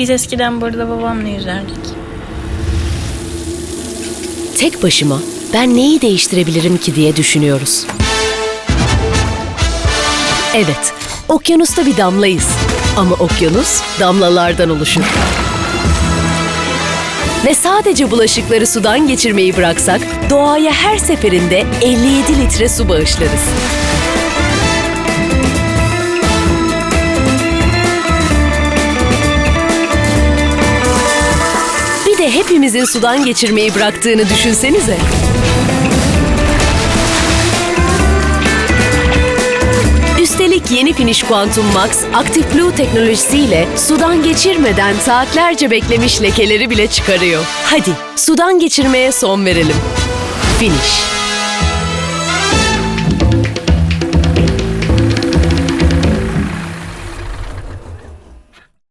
Biz eskiden burada babamla yüzerdik. Tek başıma ben neyi değiştirebilirim ki diye düşünüyoruz. Evet, okyanusta bir damlayız. Ama okyanus damlalardan oluşur. Ve sadece bulaşıkları sudan geçirmeyi bıraksak, doğaya her seferinde 57 litre su bağışlarız. De hepimizin sudan geçirmeyi bıraktığını düşünsenize. Üstelik yeni Finish Quantum Max Active Blue teknolojisiyle sudan geçirmeden saatlerce beklemiş lekeleri bile çıkarıyor. Hadi sudan geçirmeye son verelim. Finish.